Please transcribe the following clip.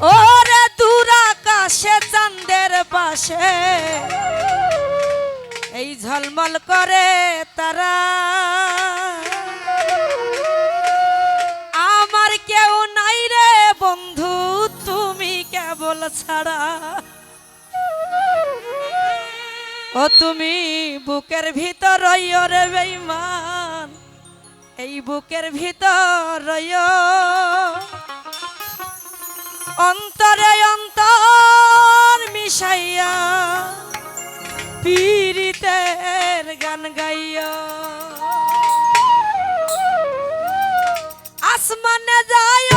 ওরে দুরা কাশে চান্দের পাশে। এই ঝলমল করে তারা। আমার কেউ নাই রে বন্ধু, তুমি কেবল ছাড়া। ও তুমি বুকের ভিতর রে বেইমান এই বুকের ভিতর অন্তরে অন্তর মিশাইয়া পীড়িতের গান গাইয়া। আসমানে যায়